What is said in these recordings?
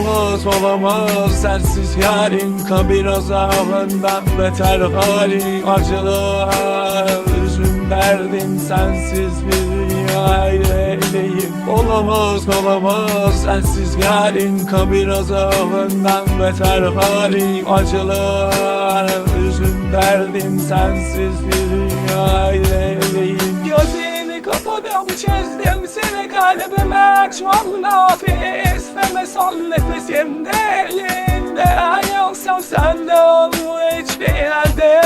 Olamaz olamaz sensiz yarim Kabir azabından beter halim Acılar üzüm derdim sensiz bir aileyim Olamaz olamaz sensiz yarim Kabir azabından beter halim Acılar üzüm derdim sensiz bir Gözlerini kapadım çözdüm seni kalbime açmam nafis Nefes son nefesimde elinde Yoksa sen de olur hiçbir yerde.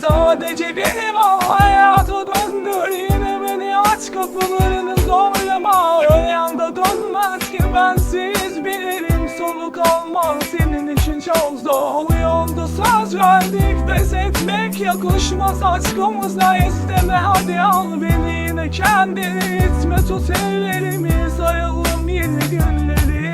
Sadece o hayatı döndür Yine beni aç kapılarını zorlama. Öyle anda dönmez ki bensiz bilirim Soluk almam senin için çok zor Yolda söz verdik pes etmek yakışmaz. Aşkımıza isteme Hadi al beni yine kendini itme tut ellerimi sayalım yeni günleri.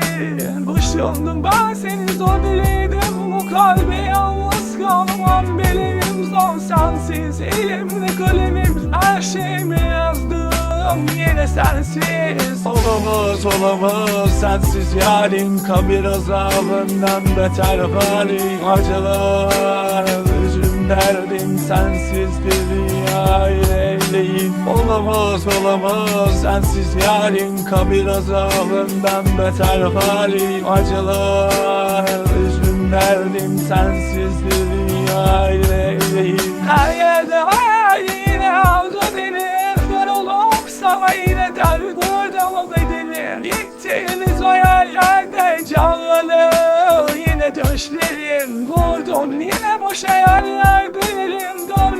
Boşandım ben seni zor diledim. Bu kalbe yalnız kalmam. Benim zor sensiz. Elimde kalemim her şeyimi yazdım. Yine sensiz. Olamaz olamaz. Sensiz yarim. Kabir azabından beter halim. Acılar üzüm derdim. Sensiz bir aileyim Olamaz olamaz. Sensiz yarim kabir azabından beter halim. Acılar üzüm derdim sensiz bir aileyim Her yerde hayal yine aldı beni. Kör olup sana yine derdurdu bedeni Gittiğimiz o yerlerde canlanır Yine düşlerim. Vurdun yine boş hayaller bilirim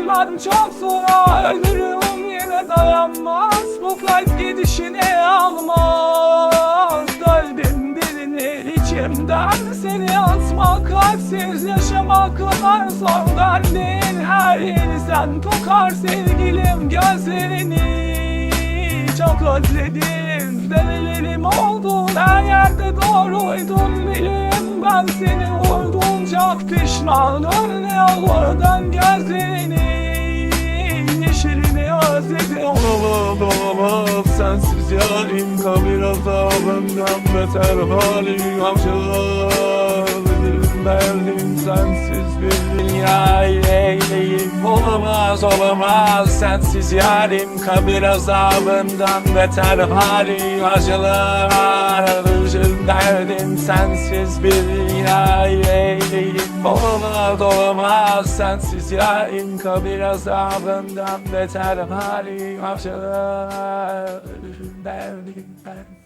Dönmem çok sonra ölürüm yine dayanmaz. Bu kalp gidişini almaz. Kalbim birini içimden. Seni atmak Kalpsiz yaşamak kadar zor değil. Her yeri sen kokar sevgilim gözlerini çok özledim. Develerim oldun her yerde doğruydun bilim Ben seni vurdum çok pişmanım Ne yollardan gözlerini Olamaz sensiz yarim Kabir azabından beter halim Avcılar derdim sensiz bir dünya eyleyim Olamaz olamaz. Sensiz yarim Kabir azabından beter halim Acılar üzüm derdim sensiz bir eyleyim Olamaz olamaz. Sensiz yarim Kabir azabından beter halim Acılar üzüm derdim ben